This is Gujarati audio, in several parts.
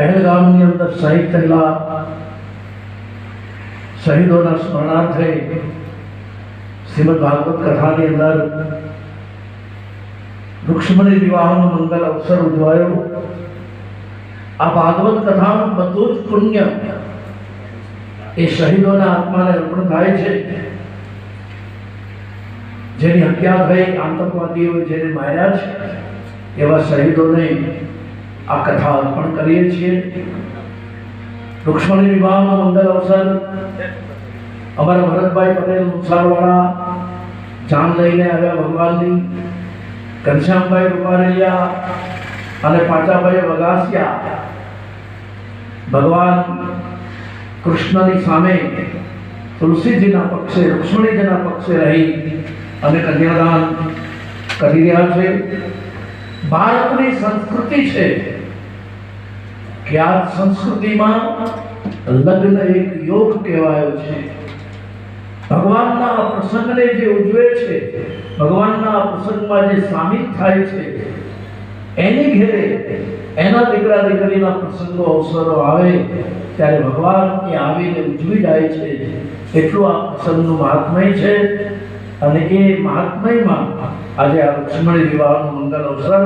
પહેલગામની અંદર શહીદ થયેલા શહીદોના સ્મરણાર્થે શ્રીમદ ભાગવત કથાની અંદર રૂક્ષ્મણી વિવાહનો મંગલ અવસર ઉજવાયો આ ભાગવત કથાનું બધું જ પુણ્ય એ શહીદોના આત્માને અર્પણ થાય છે જેની હત્યા થઈ આતંકવાદીઓએ જેને માર્યા છે એવા શહીદોને આ કથા અર્પણ કરીએ છીએ. રૂક્ષ્મણી વિવાહનો મંગલ અવસર. અમારા ભરતભાઈ પટેલ મુસારવાળા જાન લઈને આવ્યા ભગવાનની. ઘનશ્યામભાઈ રૂપારેલિયા અને પાંચાભાઈ વગાસિયા. ભગવાન કૃષ્ણની સામે તુલસીજીના પક્ષે, રૂક્ષ્મણીજીના પક્ષે રહી અને કન્યાદાન કરી રહ્યા છે. ભારતની સંસ્કૃતિ છે કે આ સંસ્કૃતિમાં લગ્ન એક યોગ કહેવાયો છે. ભગવાનના પ્રસંગને જે ઉજવે છે, ભગવાનના પ્રસંગમાં જે સામેલ થાય છે, એની ઘેરે એના દીકરા દીકરીના પ્રસંગો અવસરો આવે, ત્યારે ભગવાન એ આવીને ઉજવી જાય છે. એટલું આ પ્રસંગનું મહાત્મય છે અને એ મહાત્મયમાં આજે આ લક્ષ્મણી વિવાહનો મંગલ અવસર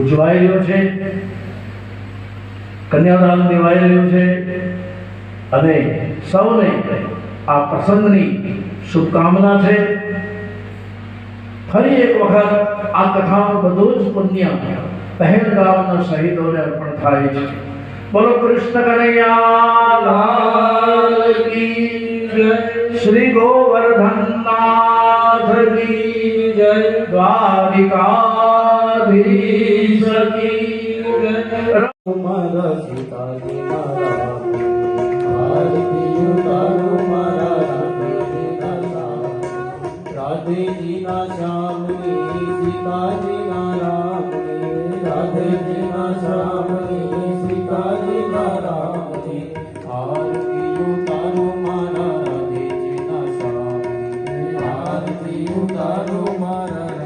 ઉજવાયેલો છે. કન્યાદાન દેવાઈ રહ્યું છે અને સૌને આ પ્રસંગની શુભકામના છે. ફરી એક વખત આ કથાનું બધું જ પુણ્ય પહેલગામના શહીદોને અર્પણ થાય છે. બોલો કૃષ્ણ કનૈયા શ્રી ગોવર્ધન નાથ કી જય. દ્વારિકાધીશ. सीता जी राधे जी ना श्याम जी ना राम राधे जी ना श्याम सीता जी ना राम आरती उतारो राधे जी ना श्याम आरती उतारो मारा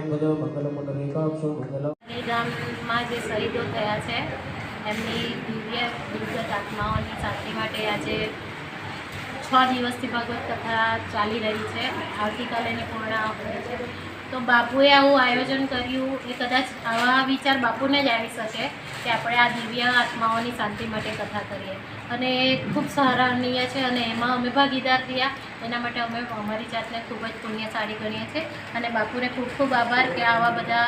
ગરુડધ્વજ મંગલમ પુંડરીકાક્ષ મંગલમ ગામમાં જે શહીદો થયા છે, એમની દિવ્ય દુર્ગત આત્માઓની શાંતિ માટે આજે છ દિવસથી ભગવત કથા ચાલી રહી છે. આવતીકાલે એની પૂર્ણાહુતિ છે. તો બાપુએ આવું આયોજન કર્યું. એ કદાચ આવા વિચાર બાપુને જ આવી શકે કે આપણે આ દિવ્ય આત્માઓની શાંતિ માટે કથા કરીએ. અને એ ખૂબ સરાહનીય છે અને એમાં અમે ભાગીદાર થયા. એના માટે અમે અમારી જાતને ખૂબ જ પુણ્યશાળી ગણીએ છીએ. અને બાપુને ખૂબ ખૂબ આભાર કે આવા બધા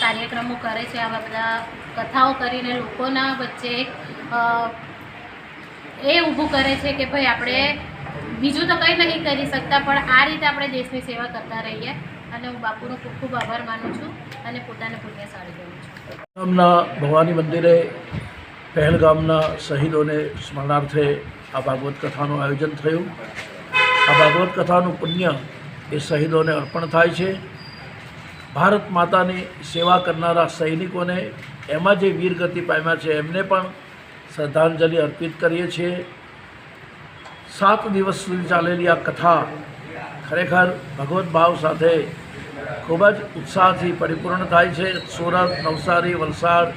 કાર્યક્રમો કરે છે, આવા બધા કથાઓ કરીને લોકોના વચ્ચે એ ઊભું કરે છે કે ભાઈ આપણે બીજું તો કંઈ નહીં કરી શકતા, પણ આ રીતે આપણે દેશની સેવા કરતા રહીએ. અને હું બાપુનો ખૂબ ખૂબ આભાર માનું છું અને પોતાને પુણ્યશાળી ગણું છું. ગામના ભવાની મંદિરે પહેલગામના શહીદોને સ્મરણાર્થે આ ભાગવત કથાનું આયોજન થયું. આ ભાગવત કથાનું પુણ્ય એ શહીદોને અર્પણ થાય છે. ભારત માતાની સેવા કરનારા સૈનિકોને એમાં જે વીરગતિ પામ્યા છે, એમને પણ શ્રદ્ધાંજલિ અર્પિત કરીએ છીએ. સાત દિવસ સુધી ચાલેલી આ કથા ખરેખર ભગવત ભાવ સાથે ખૂબ જ ઉત્સાહથી પરિપૂર્ણ થાય છે. સુરત નવસારી, વલસાડ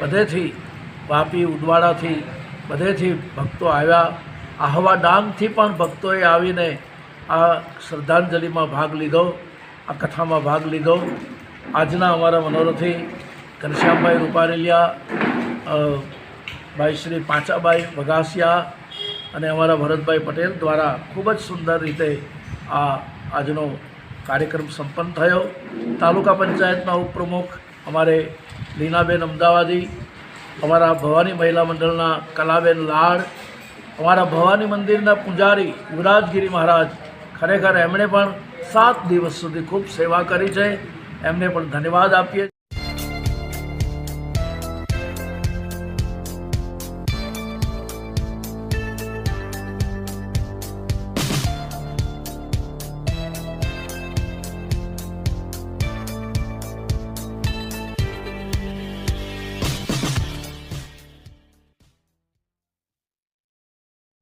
બધેથી વાપી, ઉદવાડાથી બધેથી ભક્તો આવ્યા. આહવા ડાંગથી પણ ભક્તોએ આવીને આ શ્રદ્ધાંજલિમાં ભાગ લીધો, આ કથામાં ભાગ લીધો. આજના અમારા મનોરથી ઘનશ્યામભાઈ રૂપારેલિયા ભાઈ શ્રી પાંચાભાઈ બગાસિયા અને અમારા ભરતભાઈ પટેલ દ્વારા ખૂબ જ સુંદર રીતે આ આજનો કાર્યક્રમ સંપન્ન થયો. તાલુકા પંચાયતના ઉપપ્રમુખ અમારે લીનાબેન અમદાવાદી, અમારા ભવાની મહિલા મંડળના કલાબેન લાડ, અમારા ભવાની મંદિરના પૂજારી યુવરાજગીરી મહારાજ ખરેખર એમણે પણ સાત દિવસ સુધી ખૂબ સેવા કરી છે. એમને પણ ધન્યવાદ આપીએ